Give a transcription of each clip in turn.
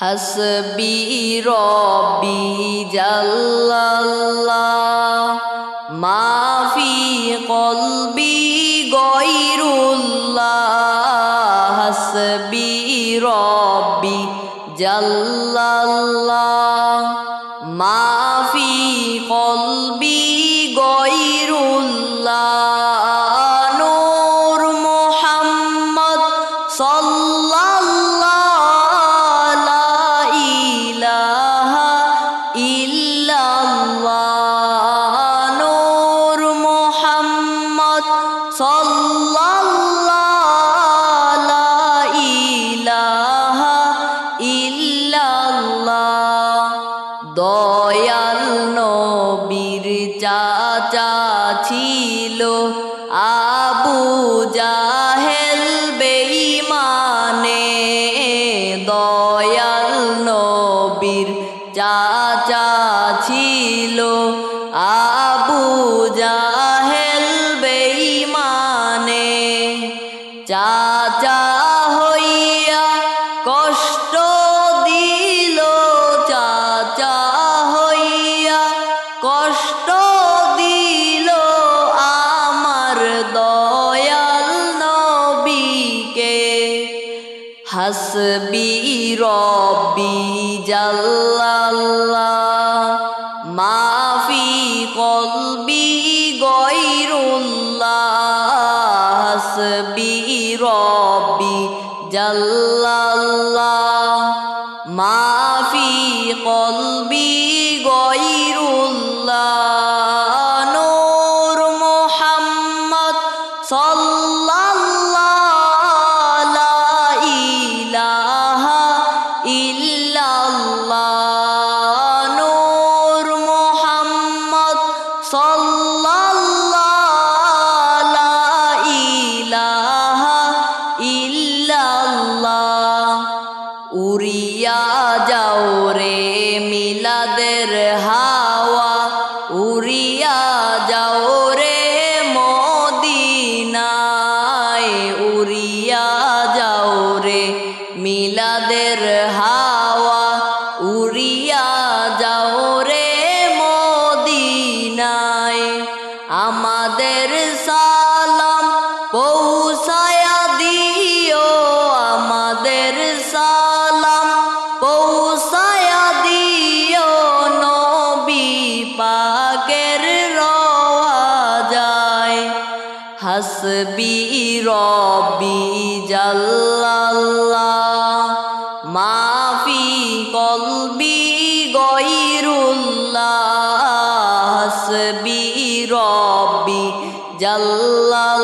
হাসবি রবি জাল্লাল্লাহ মাফি কলবি গয়রুল্লাহ হাসবি রবি জাল্লাল্লাহ। ছিল। আবু জাহেল বেঈমানে দয়াল নবীর চাচা ছিল। আবু জাহেল বেঈমানে চাচা হাসবি রব্বি জাল্লাল্লাহ। মাফি কলবি গৈরুল্লাহ হাসবি রব্বি জাল্লাল্লাহ। মাফি কলবি মিলাদের হাওয়া উড়িয়া যাও রে মদিনায়, উড়িয়া যাও রে মিলাদের হাওয়া, উড়িয়া যাও রে মদিনায়। আমাদের সালাম হাসবি রবি জাল্লাল্লাহ মাফি কলবি গইরুল্লাহ হাসবি রবি জাল্লাল্লাহ।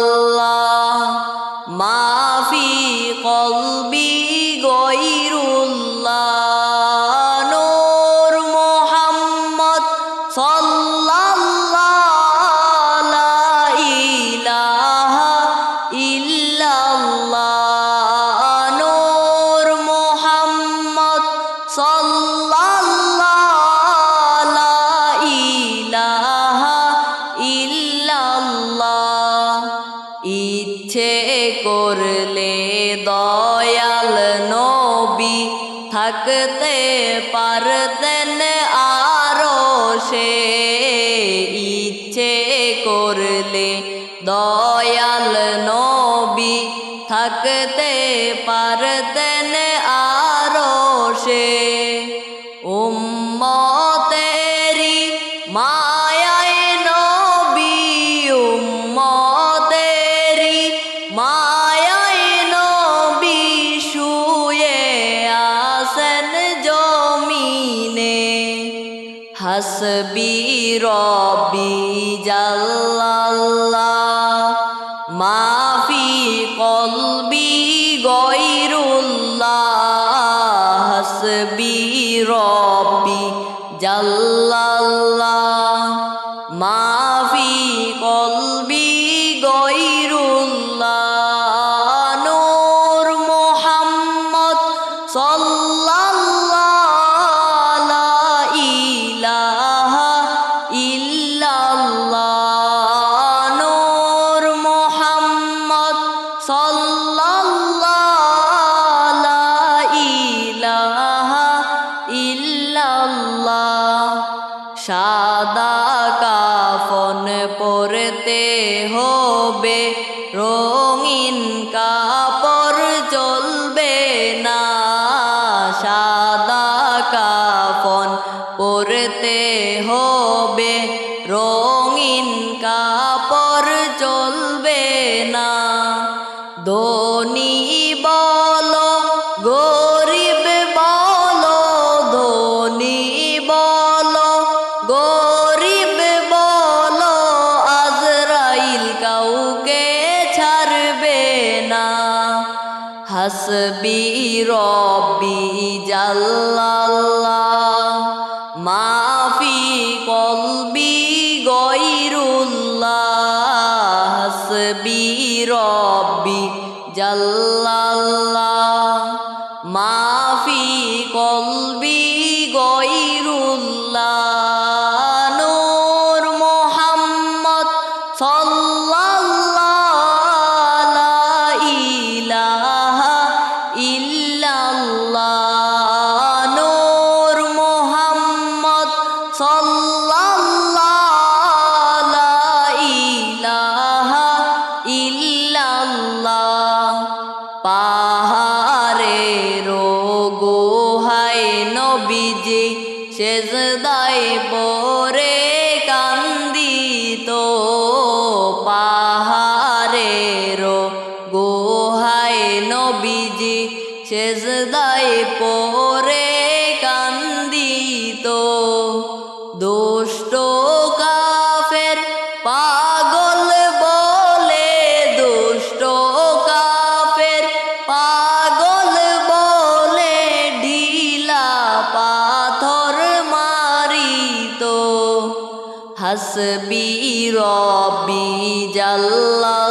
থাকতে পারতেন আরও সে ইচ্ছে করলে। দয়াল নবী থাকতে পারতেন আরও সে। উম্মতেরি হাসবি রবি জাল্লাল্লাহ। মাফি কলবি গয়রুল্লাহ। হসবি রবি জাল্লাল্লাহ। মাফি কলবি রব্বি জাল্লাল্লাহ। মাফি কলবি গয়রুল্লাহ। হাসবি রব্বি জাল্লাল্লাহ। সেজদায় পরে কান্দিত। দুষ্ট কাফের পাগল বলে, দুষ্ট কাফের পাগল বলে, ঢিলা পাথর মারিত। হাসবি রবি জাল্লাল্লাহ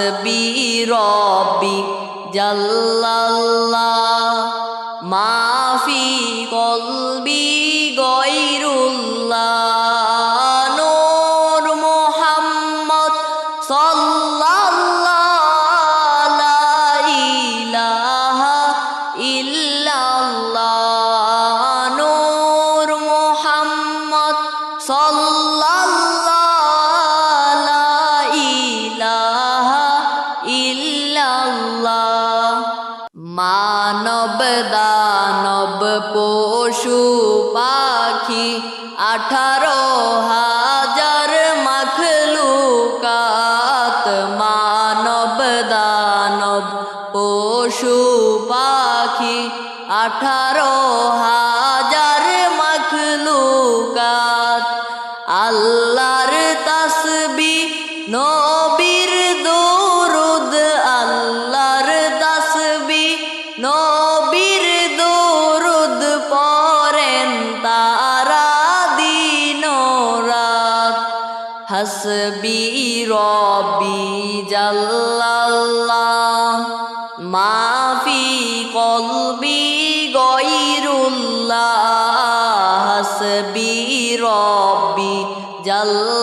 হাসবি রব্বি জাল্লাল্লাহ। মানব দানব পশু পাখি আঠারো হাজার মখলুকাত মানব দানব পশু পাখি আঠারো হাজার মখলুকাত। আল্লাহর হাসবি রবি মাফি কলবি গইরুল্লাহ হাসবি রবি জাল্লাল্লাহ।